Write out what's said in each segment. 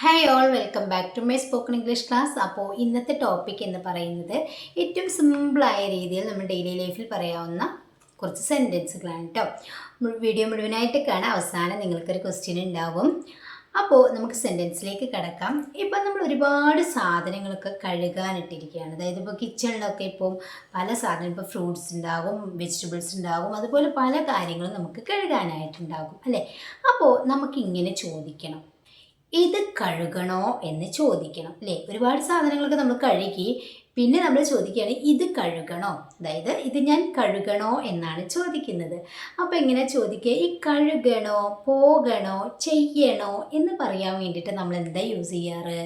Hi all welcome back to my spoken English class അപ്പോൾ ഇന്നത്തെ topic എന്ന് പറയുന്നത് ഏറ്റവും സിമ്പിളായ രീതിയിൽ നമ്മൾ ഡെയിലി ലൈഫിൽ പറയാവുന്ന കുറച്ച് സെന്റൻസുകളാണ് കേട്ടോ വീഡിയോ മുഴുവനായിട്ട് കാണാൻ അവസാനം നിങ്ങൾക്കൊരു ക്വസ്റ്റ്യൻ ഉണ്ടാവും. അപ്പോൾ നമുക്ക് സെന്റൻസിലേക്ക് കിടക്കാം. ഇപ്പം നമ്മൾ ഒരുപാട് സാധനങ്ങളൊക്കെ കഴുകാനിട്ടിരിക്കുകയാണ്. അതായത് ഇപ്പോൾ കിച്ചണിലൊക്കെ ഇപ്പോൾ പല സാധനം ഇപ്പോൾ ഫ്രൂട്ട്സ് ഉണ്ടാകും വെജിറ്റബിൾസ് ഉണ്ടാകും അതുപോലെ പല കാര്യങ്ങളും നമുക്ക് കഴുകാനായിട്ടുണ്ടാകും അല്ലേ? അപ്പോൾ നമുക്കിങ്ങനെ ചോദിക്കണം. ഇത് കഴുകണോ എന്ന് ചോദിക്കണം. അല്ലേ ഒരുപാട് സാധനങ്ങളൊക്കെ നമ്മൾ കഴുകി പിന്നെ നമ്മൾ ചോദിക്കുകയാണ് ഇത് കഴുകണോ? അതായത് ഇത് ഞാൻ കഴുകണോ എന്നാണ് ചോദിക്കുന്നത്. അപ്പോൾ എങ്ങനെ ചോദിക്കുക ഈ കഴുകണോ പോകണോ ചെയ്യണോ എന്ന് പറയാൻ വേണ്ടിയിട്ട് നമ്മൾ എന്താ യൂസ് ചെയ്യാറ്?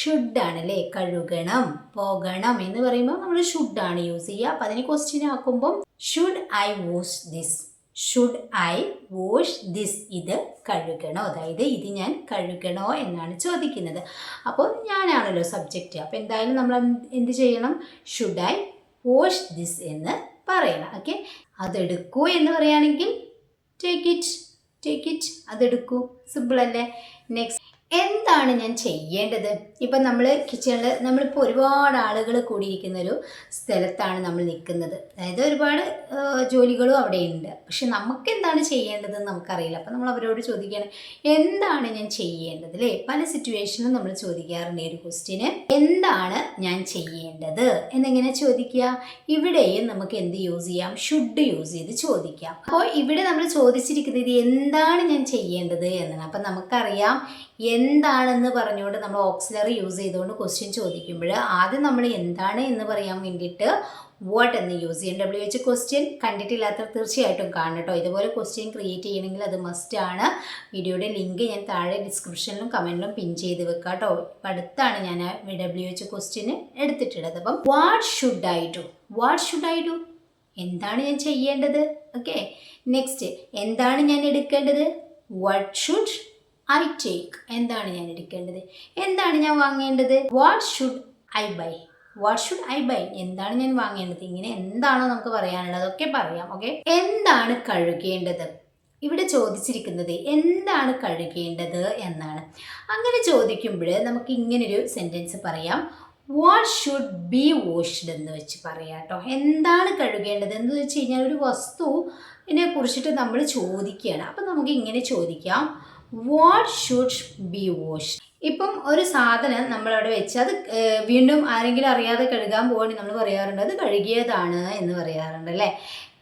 ഷുഡാണ് അല്ലേ കഴുകണം പോകണം എന്ന് പറയുമ്പോൾ നമ്മൾ ഷുഡാണ് യൂസ് ചെയ്യുക. അപ്പോൾ അതിന് question ആക്കുമ്പം should I wash this should I wash this ഇത് കഴുകണോ? അതായത് ഇത് ഞാൻ കഴുകണോ എന്നാണ് ചോദിക്കുന്നത്. അപ്പോൾ ഞാനാണല്ലോ സബ്ജക്റ്റ് അപ്പോൾ എന്തായാലും നമ്മൾ എന്ത് ചെയ്യണം? ഷുഡ് ഐ വാഷ് ദിസ് എന്ന് പറയണം. ഓക്കെ അതെടുക്കൂ എന്ന് പറയുകയാണെങ്കിൽ ടേക്ക് ഇറ്റ് ടേക്ക് ഇറ്റ് അതെടുക്കൂ. സിമ്പിൾ അല്ലേ? നെക്സ്റ്റ് എന്താണ് ഞാൻ ചെയ്യേണ്ടത്? ഇപ്പം നമ്മൾ കിച്ചണിൽ നമ്മളിപ്പോൾ ഒരുപാട് ആളുകൾ കൂടിയിരിക്കുന്ന ഒരു സ്ഥലത്താണ് നമ്മൾ നിൽക്കുന്നത് അതായത് ഒരുപാട് ജോലികളും അവിടെ ഉണ്ട് പക്ഷെ നമുക്ക് എന്താണ് ചെയ്യേണ്ടതെന്ന് നമുക്കറിയില്ല. അപ്പം നമ്മൾ അവരോട് ചോദിക്കുകയാണ് എന്താണ് ഞാൻ ചെയ്യേണ്ടത്? അല്ലേ പല സിറ്റുവേഷനിലും നമ്മൾ ചോദിക്കാറുണ്ട് ഈ ഒരു ക്വസ്റ്റ്യന് എന്താണ് ഞാൻ ചെയ്യേണ്ടത്? എന്നെങ്ങനെ ചോദിക്കുക? ഇവിടെയും നമുക്ക് എന്ത് യൂസ് ചെയ്യാം? ഷുഡ് യൂസ് ചെയ്ത് ചോദിക്കാം. അപ്പോൾ ഇവിടെ നമ്മൾ ചോദിച്ചിരിക്കുന്നത് എന്താണ് ഞാൻ ചെയ്യേണ്ടത്? എന്നാണ്. അപ്പം നമുക്കറിയാം എന്താണെന്ന് പറഞ്ഞുകൊണ്ട് നമ്മൾ ഓക്സിലറി യൂസ് ചെയ്തുകൊണ്ട് ക്വസ്റ്റ്യൻ ചോദിക്കുമ്പോൾ ആദ്യം നമ്മൾ എന്താണ് എന്ന് പറയാൻ വേണ്ടിയിട്ട് വാട്ട് എന്ന് യൂസ് ചെയ്യും. ഡബ്ല്യു എച്ച് ക്വസ്റ്റ്യൻ കണ്ടിട്ടില്ലാത്തവർ തീർച്ചയായിട്ടും കാണട്ടോ ഇതുപോലെ ക്വസ്റ്റ്യൻ ക്രിയേറ്റ് ചെയ്യണമെങ്കിൽ അത് മസ്റ്റ് ആണ്. വീഡിയോയുടെ ലിങ്ക് ഞാൻ താഴെ ഡിസ്ക്രിപ്ഷനിലും കമന്റിലും പിൻ ചെയ്ത് വെക്കാം കേട്ടോ. അടുത്താണ് ഞാൻ ഡബ്ല്യു എച്ച് ക്വസ്റ്റ്യന് എടുത്തിട്ടുള്ളത്. അപ്പം what should I do what should I do എന്താണ് ഞാൻ ചെയ്യേണ്ടത്? ഓക്കെ നെക്സ്റ്റ് എന്താണ് ഞാൻ എടുക്കേണ്ടത്? വാട്ട് ഷുഡ് ഐ ടേക്ക് എന്താണ് ഞാൻ എടുക്കേണ്ടത്? എന്താണ് ഞാൻ വാങ്ങേണ്ടത്? What should I buy what should I buy എന്താണ് ഞാൻ വാങ്ങേണ്ടത്? ഇങ്ങനെ എന്താണോ നമുക്ക് പറയാനുള്ളത്. അതൊക്കെ പറയാം ഓക്കെ എന്താണ് കഴുകേണ്ടത്? ഇവിടെ ചോദിച്ചിരിക്കുന്നത് എന്താണ് കഴുകേണ്ടത് എന്നാണ്. അങ്ങനെ ചോദിക്കുമ്പോൾ നമുക്ക് ഇങ്ങനൊരു സെന്റൻസ് പറയാം. വാട്ട് ഷുഡ് ബി വാഷ്ഡ് എന്ന് വെച്ച് പറയാം കേട്ടോ. എന്താണ് കഴുകേണ്ടത് എന്ന് വെച്ച് കഴിഞ്ഞാൽ ഒരു വസ്തുവിനെ കുറിച്ചിട്ട് നമ്മൾ ചോദിക്കുകയാണ്. അപ്പം നമുക്ക് ഇങ്ങനെ ചോദിക്കാം. വാട്ട് ഷുഡ് ബി വാഷ് ഇപ്പം ഒരു സാധനം നമ്മളവിടെ വെച്ച് അത് വീണ്ടും ആരെങ്കിലും അറിയാതെ കഴുകാൻ പോവുകയാണെങ്കിൽ നമ്മൾ പറയാറുണ്ട് അത് കഴുകിയതാണ് എന്ന് പറയാറുണ്ട് അല്ലേ?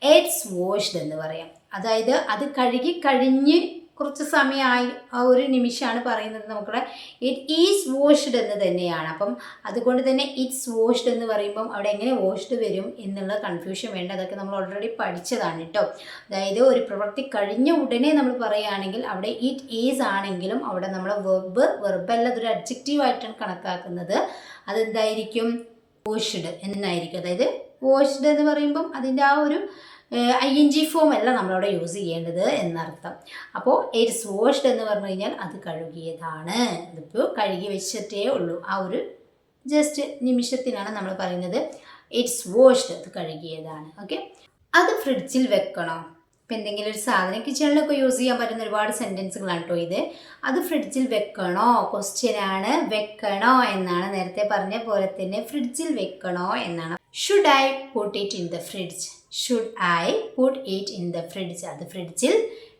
ഇറ്റ്സ് വാഷ്ഡ് എന്ന് പറയാം. അതായത് അത് കഴുകി കഴിഞ്ഞ് കുറച്ച് സമയമായി ഒരു നിമിഷമാണ് പറയുന്നത് നമുക്കിവിടെ ഇറ്റ് ഈസ് വാഷ്ഡ് എന്ന് തന്നെയാണ്. അപ്പം അതുകൊണ്ട് തന്നെ ഇറ്റ്സ് വാഷ്ഡ് എന്ന് പറയുമ്പം അവിടെ എങ്ങനെ വാഷ്ഡ് വരും എന്നുള്ള കൺഫ്യൂഷൻ വേണ്ട. അതൊക്കെ നമ്മൾ ഓൾറെഡി പഠിച്ചതാണ് കേട്ടോ അതായത് ഒരു പ്രവൃത്തി കഴിഞ്ഞ ഉടനെ നമ്മൾ പറയുകയാണെങ്കിൽ അവിടെ ഇറ്റ് ഈസ് ആണെങ്കിലും അവിടെ നമ്മൾ വെർബ് വെർബല്ല അതൊരു അഡ്ജക്റ്റീവായിട്ടാണ് കണക്കാക്കുന്നത്. അതെന്തായിരിക്കും? വാഷ്ഡ് എന്നായിരിക്കും. അതായത് വാഷ്ഡ് എന്ന് പറയുമ്പം അതിന്റെ ആ ഒരു ഐ എൻ ജി ഫോം അല്ല നമ്മളവിടെ യൂസ് ചെയ്യേണ്ടത് എന്നർത്ഥം. അപ്പോൾ ഇറ്റ്സ് വാഷ്ഡ് എന്ന് പറഞ്ഞു കഴിഞ്ഞാൽ അത് കഴുകിയതാണ്. അതിപ്പോൾ കഴുകി വെച്ചിട്ടേ ഉള്ളൂ. ആ ഒരു ജസ്റ്റ് നിമിഷത്തിനാണ് നമ്മൾ പറയുന്നത് ഇറ്റ്സ് വാഷ്ഡ് അത് കഴുകിയതാണ്. ഓക്കെ അത് ഫ്രിഡ്ജിൽ വെക്കണോ? ഇപ്പം എന്തെങ്കിലും ഒരു സാധനം കിച്ചണിലൊക്കെ യൂസ് ചെയ്യാൻ പറ്റുന്ന ഒരുപാട് സെന്റൻസുകളാണ് കേട്ടോ ഇത്. അത് ഫ്രിഡ്ജിൽ വെക്കണോ? ക്വസ്റ്റ്യനാണ് വെക്കണോ എന്നാണ് നേരത്തെ പറഞ്ഞ പോലെ തന്നെ ഫ്രിഡ്ജിൽ വെക്കണോ എന്നാണ്. Should I put it in the fridge should I put it in the fridge അത് ഫ്രിഡ്ജിൽ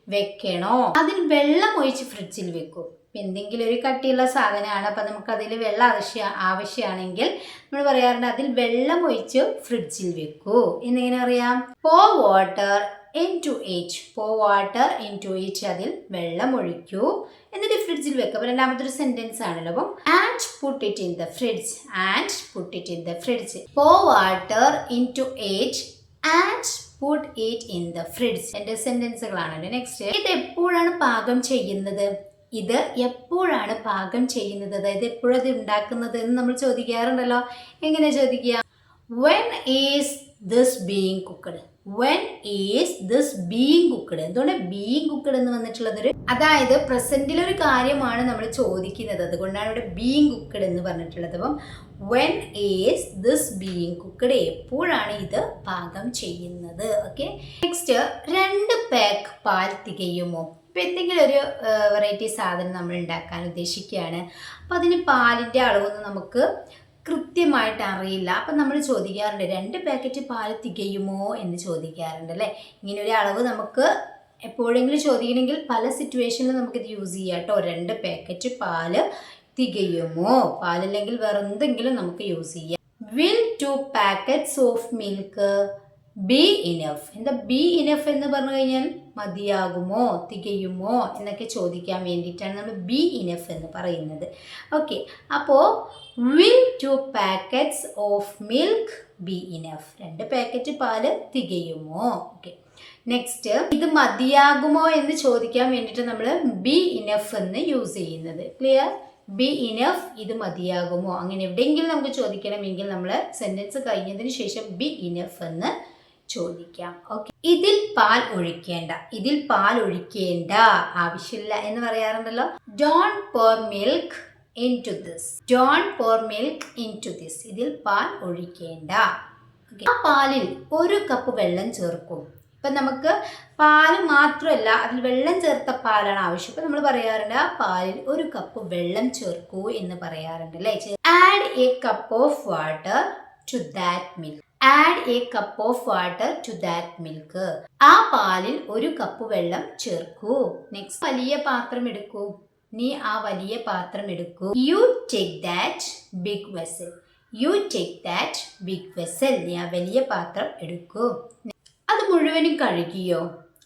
വെക്കണോ? അതിൽ വെള്ളം ഒഴിച്ച് ഫ്രിഡ്ജിൽ വെക്കും. എന്തെങ്കിലും ഒരു കട്ടിയുള്ള സാധനമാണ് അപ്പം നമുക്ക് അതിൽ വെള്ളം ആവശ്യ ആവശ്യമാണെങ്കിൽ നമ്മൾ പറയാറുണ്ട് അതിൽ വെള്ളം ഒഴിച്ച് ഫ്രിഡ്ജിൽ വെക്കൂ. എന്നിങ്ങനെ അറിയാം? Pour water into it pour water into it അതിൽ വെള്ളം ഒഴിക്കൂ. എന്നിട്ട് ഫ്രിഡ്ജിൽ വെക്കുക അപ്പോൾ രണ്ടാമത്തെ ഒരു സെന്റൻസ് ആണല്ലോ. അപ്പം and put it in the fridge and put it in the fridge pour water into it and put it in the fridge എന്റെ സെന്റൻസുകളാണല്ലോ നെക്സ്റ്റ് ഇത് എപ്പോഴാണ് പാകം ചെയ്യുന്നത്? ഇത് എപ്പോഴാണ് പാകം ചെയ്യുന്നത്? അതായത് എപ്പോഴത് ഉണ്ടാക്കുന്നത് എന്ന് നമ്മൾ ചോദിക്കാറുണ്ടല്ലോ. എങ്ങനെ ചോദിക്കുക? When is this being cooked when is this being cooked എന്തുകൊണ്ട് ബീങ് കുക്കഡ് എന്ന് വന്നിട്ടുള്ളത് ഒരു അതായത് പ്രസന്റിൽ ഒരു കാര്യമാണ് നമ്മൾ ചോദിക്കുന്നത്. അതുകൊണ്ടാണ് ഇവിടെ ബീങ് കുക്കഡ് എന്ന് പറഞ്ഞിട്ടുള്ളത്. അപ്പം when is this being cooked എപ്പോഴാണ് ഇത് പാകം ചെയ്യുന്നത്? ഓക്കെ നെക്സ്റ്റ് രണ്ട് പാക്ക് പാൽ തികയുമോ ഇപ്പം എന്തെങ്കിലും ഒരു വെറൈറ്റി സാധനം നമ്മൾ ഉണ്ടാക്കാൻ ഉദ്ദേശിക്കുകയാണ്. അപ്പോൾ അതിന് പാലിന്റെ അളവൊന്നും നമുക്ക് കൃത്യമായിട്ട് അറിയില്ല. അപ്പം നമ്മൾ ചോദിക്കാറുണ്ട് രണ്ട് പാക്കറ്റ് പാൽ തികയുമോ? എന്ന് ചോദിക്കാറുണ്ട് അല്ലേ? ഇങ്ങനെ ഒരു അളവ് നമുക്ക് എപ്പോഴെങ്കിലും ചോദിക്കണമെങ്കിൽ പല സിറ്റുവേഷനിലും നമുക്കിത് യൂസ് ചെയ്യാം കേട്ടോ. രണ്ട് പാക്കറ്റ് പാൽ തികയുമോ? പാലില്ലെങ്കിൽ വേറെ എന്തെങ്കിലും നമുക്ക് യൂസ് ചെയ്യാം. Will two packets of milk be enough എന്താ ബി ഇനഫ് എന്ന് പറഞ്ഞു കഴിഞ്ഞാൽ മതിയാകുമോ തികയുമോ എന്നൊക്കെ ചോദിക്കാൻ വേണ്ടിയിട്ടാണ് നമ്മൾ ബി ഇനഫ് എന്ന് പറയുന്നത്. ഓക്കെ അപ്പോൾ will two packets of milk be enough രണ്ട് പാക്കറ്റ് പാൽ തികയുമോ? ഓക്കെ നെക്സ്റ്റ് ഇത് മതിയാകുമോ എന്ന് ചോദിക്കാൻ വേണ്ടിയിട്ട് നമ്മൾ ബി ഇനഫ് എന്ന് യൂസ് ചെയ്യുന്നത്. ക്ലിയർ ബി ഇനഫ് ഇത് മതിയാകുമോ? അങ്ങനെ എവിടെയെങ്കിലും നമുക്ക് ചോദിക്കണമെങ്കിൽ നമ്മൾ സെന്റൻസ് കഴിഞ്ഞതിന് ശേഷം ബി ഇനഫ് എന്ന് ചോദിക്കാം. ഓക്കെ ഇതിൽ പാൽ ഒഴിക്കേണ്ട ഇതിൽ പാൽ ഒഴിക്കേണ്ട ആവശ്യമില്ല എന്ന് പറയാറുണ്ടല്ലോ. Don't pour milk into this don't pour milk into this ഇതിൽ പാൽ ഒഴിക്കേണ്ട. ആ പാലിൽ ഒരു കപ്പ് വെള്ളം ചേർക്കും. ഇപ്പം നമുക്ക് പാൽ മാത്രമല്ല അതിൽ വെള്ളം ചേർത്ത പാലാണ് ആവശ്യം. ഇപ്പം നമ്മൾ പറയാറുണ്ട് ആ പാലിൽ ഒരു കപ്പ് വെള്ളം ചേർക്കൂ എന്ന് പറയാറുണ്ട് അല്ലേ? Add a cup of water to that milk add a cup of water to that milk ആ പാലിൽ ഒരു കപ്പ് വെള്ളം ചേർക്കൂ. നെക്സ്റ്റ് വലിയ പാത്രം എടുക്കൂ. നീ ആ വലിയ പാത്രം എടുക്കൂ. You take that big vessel you take that big vessel നീ ആ വലിയ പാത്രം എടുക്കൂ. അത് മുഴുവനും കഴുകിയോ?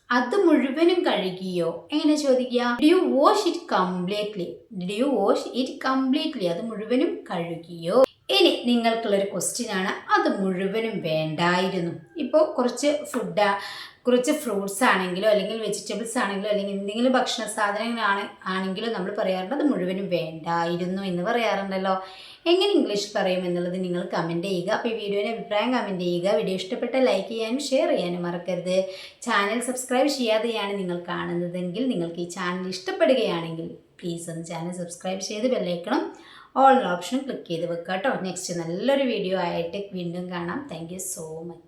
അത് മുഴുവനും കഴുകിയോ? എങ്ങനെ ചോദിക്കുക? Did you wash it completely did you wash it completely അത് മുഴുവനും കഴുകിയോ? ഇനി നിങ്ങൾക്കുള്ളൊരു ക്വസ്റ്റ്യൻ ആണ് അത് മുഴുവനും വേണ്ടായിരുന്നു. ഇപ്പോൾ കുറച്ച് ഫുഡ് കുറച്ച് ഫ്രൂട്ട്സ് ആണെങ്കിലോ അല്ലെങ്കിൽ വെജിറ്റബിൾസ് ആണെങ്കിലോ അല്ലെങ്കിൽ എന്തെങ്കിലും ഭക്ഷണ സാധനങ്ങളാണ് ആണെങ്കിലോ നമ്മൾ പറയാറുണ്ട് അത് മുഴുവനും വേണ്ടായിരുന്നു എന്ന് പറയാറുണ്ടല്ലോ. എങ്ങനെ ഇംഗ്ലീഷ് പറയും എന്നുള്ളത് നിങ്ങൾ കമന്റ് ചെയ്യുക. അപ്പോൾ ഈ വീഡിയോയുടെ അഭിപ്രായം കമന്റ് ചെയ്യുക. വീഡിയോ ഇഷ്ടപ്പെട്ട ലൈക്ക് ചെയ്യാനും ഷെയർ ചെയ്യാനും മറക്കരുത്. ചാനൽ സബ്സ്ക്രൈബ് ചെയ്യാതെയാണ് നിങ്ങൾ കാണുന്നതെങ്കിൽ നിങ്ങൾക്ക് ഈ ചാനൽ ഇഷ്ടപ്പെടുകയാണെങ്കിൽ പ്ലീസ് ഒന്ന് ചാനൽ സബ്സ്ക്രൈബ് ചെയ്ത് ബെല്ലൈക്കണം ഓൾ ഓപ്ഷൻ ക്ലിക്ക് ചെയ്ത് വെക്കുക കേട്ടോ നെക്സ്റ്റ് നല്ലൊരു വീഡിയോ ആയിട്ട് വീണ്ടും കാണാം. Thank so much